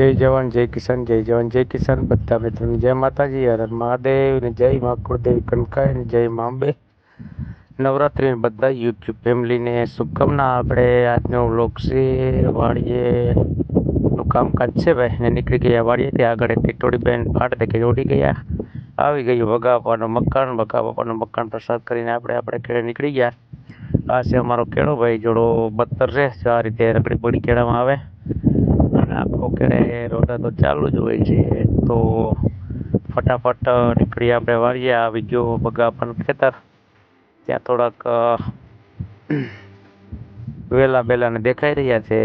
જય જવાન, જય કિસાન, જય જવાન, જય કિસાન. બધા મિત્રોને જય માતાજી, હર મહાદેવ ને જય મા કુળદેવી કનકાઈ ને જય મા અંબે. નવરાત્રિ બધા યુટ્યુબ ફેમિલીને શુભકામના. આપણે આજનો વ્લોગ છે, વાડીએ કામકાજ છે ભાઈ. ને નીકળી ગયા વાડીએથી આગળ ટીટોડી બેન ફાટ દેખે જોડી ગયા. આવી ગયું વગા બાપાનું મકાન વગા બાપાનું મકાન પ્રસાદ કરીને આપણે આપણે ખેડે નીકળી ગયા. આ છે અમારો કેળો ભાઈ, જોડો બત્તર છે. આ રીતે રગડી પડી કેળામાં આવે. અને આખો કેળે રોતા તો ચાલુ જ હોય છે. તો ફટાફટ નીકળી આપણે વાળીએ આવી ગયો બગા પણ ખેતર. ત્યાં થોડાક વેલા વેલા બેલાને દેખાઈ રહ્યા છે.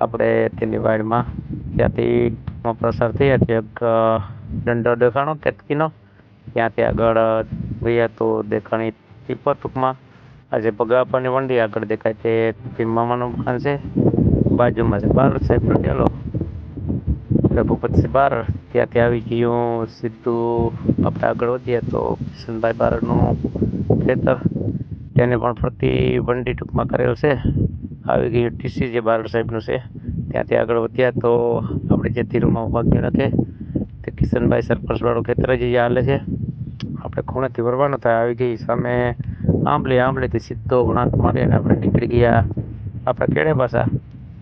આપણે તેની વાડમાં ત્યાંથી પ્રસાર થયા છે. એક દંડો દેખાણો, કેતકીનો. ત્યાંથી આગળ ગયા તો દેખાણી ટીપર ટૂંકમાં આજે પગાપાની વંડી આગળ દેખાય છે. પિન મામાનું મકાન છે બાજુમાં છે. બાર સાહેબનો ડેલો રઘુપતસિંહ બાર ત્યાંથી આવી ગયું? સીધું આપણે આગળ વધીએ તો કિશનભાઈ બારનું ખેતર, તેને પણ ફરતી વંડી ટૂંકમાં કરેલ છે. આવી ગયું ટીસી જે બાર સાહેબનું છે. ત્યાંથી આગળ વધ્યા તો આપણે જે ધીરુમાં ભાગ્ય રાખે, તે કિશનભાઈ સરપંચવાળું ખેતર જ હાલે છે. આપણે ખૂણેથી વરવાનો થાય, આવી ગઈ સામે આંબલી, આંબલીથી સીધો વળાંક મારી અને આપણે નીકળી ગયા. આપણે કેળે પાછા.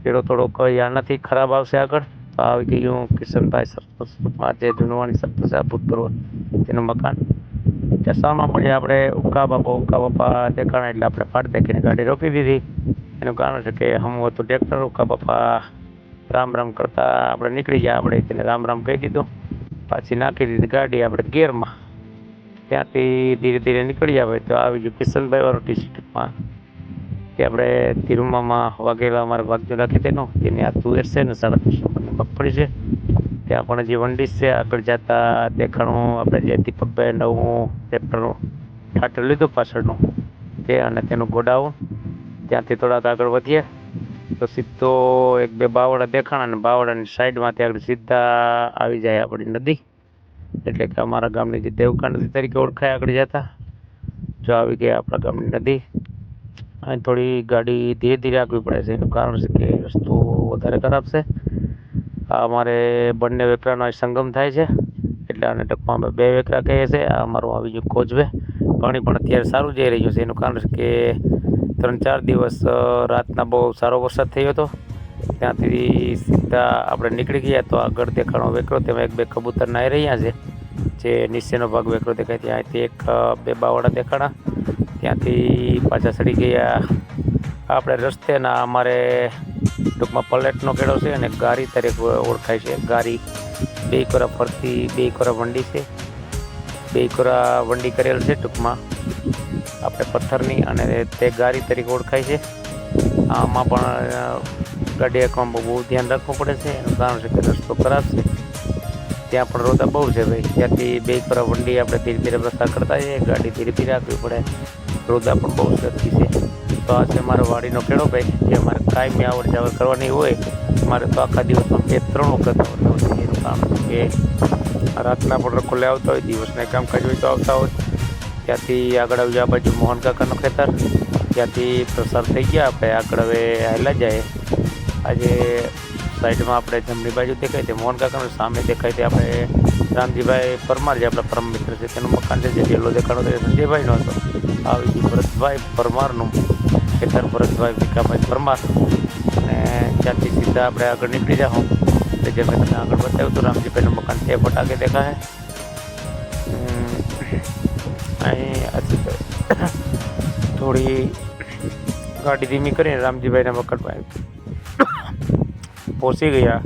કેળો થોડોક આનાથી ખરાબ આવશે આગળ? તો આવી ગયું કિશનભાઈ સરપંચમાં જે જુનવાણી સરપંચ આ ભૂતપૂર્વ તેનું મકાન. સામા મળીએ આપણે ઉકા બાપા ઉકા બાપા દેખાણા એટલે આપણે ફાટ દેખીને ગાડી રોકી દીધી. એનું કારણ છે કે હમ હતું ટ્રેક્ટર, ઉકા બાપા રામ રામ કરતા આપણે નીકળી ગયા. આપણે તેને રામ રામ કહી દીધું. પાછી નાખી દીધી ગાડી આપણે ગેરમાં. ત્યાંથી ધીરે ધીરે નીકળી આવે તો આવી ગયું કિશનભાઈ વાળું ટી શર્ટમાં કે આપણે તિરુમામાં વાઘેલા અમારે વાગજો રાખી તેનો આ તુવેર છે ને સાડા ત્રણસો મગફળી છે. ત્યાં પણ જે વંડીશ છે, આગળ જતા દેખાણું, આપણે જે દીપકભાઈ નવું ટ્રેક્ટરનું ઠાટર લીધું પાછળનું, તે અને તેનું ગોડાઉન. ત્યાંથી થોડાક આગળ વધીએ, તો સીધો એક બે બાવળા દેખાણા અને બાવળાની સાઈડમાંથી આગળ સીધા આવી જાય આપણી નદી. એટલે કે અમારા ગામની જે દેવકા નદી તરીકે ઓળખાય, આગળ જતા. જો આવી ગઈ આપણા ગામની નદી. અહીં થોડી ગાડી ધીરે ધીરે આગવી પડે છે, એનું કારણ છે કે રસ્તો વધારે ખરાબ છે. અમારે બંને વેકરાનો સંગમ થાય છે, એટલે આને ટૂંકમાં બે વેકરા કહીએ છીએ. આ અમારું આવી ગયું કોચવે પાણી પણ અત્યારે સારું જઈ રહ્યું છે, એનું કારણ છે કે ત્રણ ચાર દિવસ રાતના બહુ સારો વરસાદ થયો હતો. ત્યાંથી સીધા આપણે નીકળી ગયા તો આગળ દેખાણો વેકરો, તેમાં એક બે કબૂતર નાહી રહ્યા છે. જે નીચેનો ભાગ વેકરો દેખાય ત્યાંથી એક બે બાવડા દેખાણા. ત્યાંથી પાછા ચડી ગયા. આપણે રસ્તેના અમારે ટૂંકમાં પલેટનો કેળો છે અને ગારી તરીકે ઓળખાય છે. ગારી બે કોરા ફરતી, બે કોરા વંડી છે. બે કોરા વંડી કરેલ છે ટૂંકમાં. આપણે પથ્થરની અને તે ગારી તરીકે ઓળખાય છે. આમાં પણ ગાડી એકમાં બહુ ધ્યાન રાખવું પડે છે એનું કારણ છે કે રસ્તો ખરાબ છે. ત્યાં પણ રોતા બહુ છે ભાઈ. ત્યાંથી બે કોરા વંડી આપણે ધીરે ધીરે પ્રસાર કરતા જઈએ, ગાડી ધીરે ધીરે આપવી પડે રોદા પણ બહુ સરખી છે. તો આ છે મારો વાડીનો ખેડો ભાઈ, જે મારે કાયમી આવડ જાવડ કરવાની હોય, મારે તો આખા દિવસમાં બે ત્રણ વખત આવડતું હોય. એનું કામ કે રાતના પણ રખોલે આવતા હોય, દિવસના કામકાજ હોય તો આવતા હોય. ત્યાંથી આગળ આવી આ બાજુ મોહન કાકાનું ખેતર. ત્યાંથી પ્રસાર થઈ ગયા, આપણે આગળ હવે હાલ્યા જાય. આજે સાઈડમાં આપણે જમણી બાજુ દેખાય છે, મોહન કાકાનું સામે દેખાય છે, આપણે રામજીભાઈ પરમાર જે આપણા પરમ મિત્ર છે, તેનું મકાન છે, જે જેલો દેખાડો તે સંજયભાઈનો હતો. આવી ગયું ભરતભાઈ પરમારનું ખેતર, ભરતભાઈ ભીખાભાઈ પરમાર. અને ત્યાંથી સીધા આપણે આગળ નીકળી જાઉં એટલે જે મેં તમને આગળ બતાવ્યું હતું, રામજીભાઈનું મકાન તે ફટાકે દેખાય અહીં થોડી ગાડી ધીમી કરીને રામજીભાઈના મકાનમાં પહોંચી ગયા.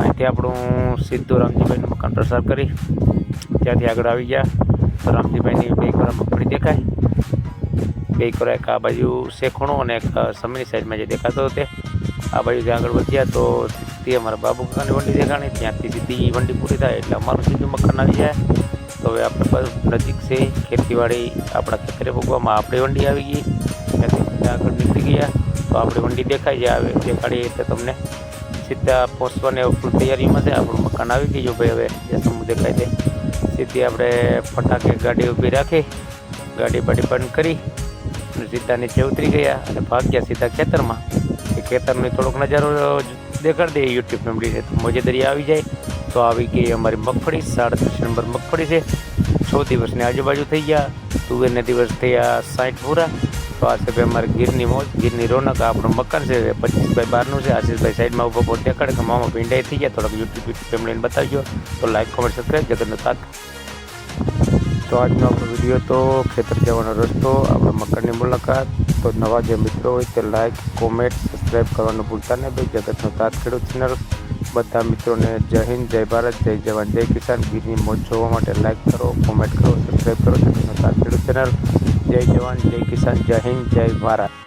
અહીંથી આપણું સીધું રામજીભાઈનું મકાન પ્રસાર કરી. ત્યાંથી આગળ આવી ગયા. તો રામજીભાઈની બે કોરા મગફળી દેખાય. બે કોરા એક આ બાજુ શેખણું અને એક સમયની સાઈડમાં જે દેખાતો તે. આ બાજુ બાજુથી આગળ વધ્યા તો તે અમારા બાબુ કાકાની વંડી દેખાણી. ત્યાંથી સીધી વંડી પૂરી થાય એટલે અમારું સીધું મકાન આવી જાય. તો હવે આપણે બસ નજીક છે, ખેતીવાડી આપણા ખેતરે ભોગવામાં આપણી વંડી આવી ગઈ. ત્યાંથી આગળ નીકળી ગયા. તો આપણી વંડી દેખાઈ જાય આવે દેખાડીએ એટલે તમને સીધા પહોંચવાની ફૂલ તૈયારીમાં છે. આપણું મકાન આવી ગયું ભાઈ હવે. જે સમૂહ દેખાય છે. સીધી આપણે ફટાકે ગાડી ઊભી રાખી. ગાડી બાડી બંધ કરી અને સીધા નીચે ઉતરી ગયા અને ભાગ્યા સીધા ખેતરમાં. એ ખેતરનો થોડોક નજારો દેખાડી દઈએ યુટ્યુબ ફેમિલીને તો મોજેદરી આવી જાય. તો આવી ગઈ અમારી મગફળી. સાડત્રીસ નંબર મગફળી છે. છ દિવસની આજુબાજુ થઈ ગયા. તુવેરને દિવસ થયા સાઠ પૂરા. તો આ ભાઈ અમારે ગીરની મોજ, ગીરની રોનક આપણું મકાન છે પચીસ બાય બારનું છે, આશીષભાઈ સાઈડમાં ઊભો ઊભો દેખાડે કે મામા ભીંડાઈ થઈ ગયા, થોડાક યુટ્યુબ યુટ્યુબ ફેમિલીને બતાવજો. તો લાઈક કોમેન્ટ સબસ્ક્રાઈબ જગતનો તાક તો આજનો આપણો વીડિયો તો ખેતર જવાનો રસ્તો, આપણા મકાનની મુલાકાત. તો નવા જે મિત્રો હોય તે લાઈક કોમેન્ટ સબસ્ક્રાઈબ કરવાનું ભૂલતા નહીં ભાઈ. જગતનો તાત ખેડૂત ચેનલ બધા મિત્રોને જય હિન્દ, જય ભારત, જય જવાન, જય કિસાન. ગીરની મોજ જોવા માટે લાઈક કરો કોમેન્ટ કરો સબસ્ક્રાઈબ કરો ચેનલ જય જવાન, જય કિસાન, જય હિન્દ, જય ભારત.